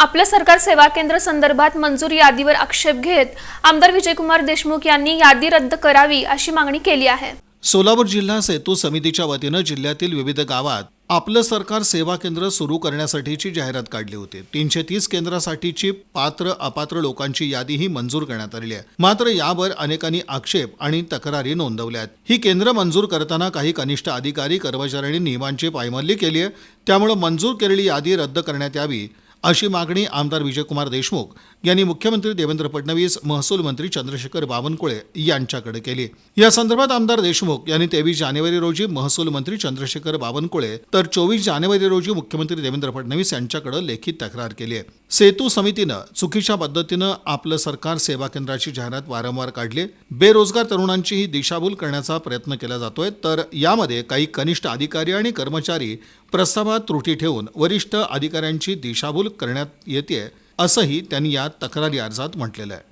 आपलं सरकार सेवा केंद्र संदर्भात मंजूर यादीवर आक्षेप घेत आमदार विजयकुमार देशमुख यांनी यादी रद्द करावी अशी मागणी केली आहे. सोलापूर जिल्हा सेतू समितीच्या वतीनं जिल्ह्यातील विविध गावात आपलं सरकार सेवा केंद्र सुरू करण्यासाठीची जाहिरात काढली होती. तीनशे तीस केंद्रासाठीची पात्र अपात्र लोकांची यादीही मंजूर करण्यात आलेली आहे. मात्र यावर अनेकांनी आक्षेप आणि तक्रारी नोंदवल्या आहेत. ही केंद्र मंजूर करताना काही कनिष्ठ अधिकारी कर्मचाऱ्यांनी नियमांची पायमल्ली केली आहे. त्यामुळे मंजूर केलेली यादी रद्द करण्यात यावी अशी मागणी आमदार विजयकुमार देशमुख यांनी मुख्यमंत्री देवेंद्र फडणवीस महसूल मंत्री चंद्रशेखर बावनकुळे यांच्याकडे केली. या संदर्भात आमदार देशमुख यांनी तेवीस जानेवारी रोजी महसूल मंत्री चंद्रशेखर बावनकुळे तर चोवीस जानेवारी रोजी मुख्यमंत्री देवेंद्र फडणवीस यांच्याकडे लेखी तक्रार केली आहे. सेतू समितीनं चुकीच्या पद्धतीनं आपलं सरकार सेवा केंद्राची जाहिरात वारंवार काढली. बेरोजगार तरुणांची ही दिशाभूल करण्याचा प्रयत्न केला जातोय. तर यामध्ये काही कनिष्ठ अधिकारी आणि कर्मचारी प्रस्तावात त्रुटी ठेवून वरिष्ठ अधिकाऱ्यांची दिशाभूल करण्यात येते असंही त्यांनी या तक्रारी अर्जात म्हटलेलं आहे.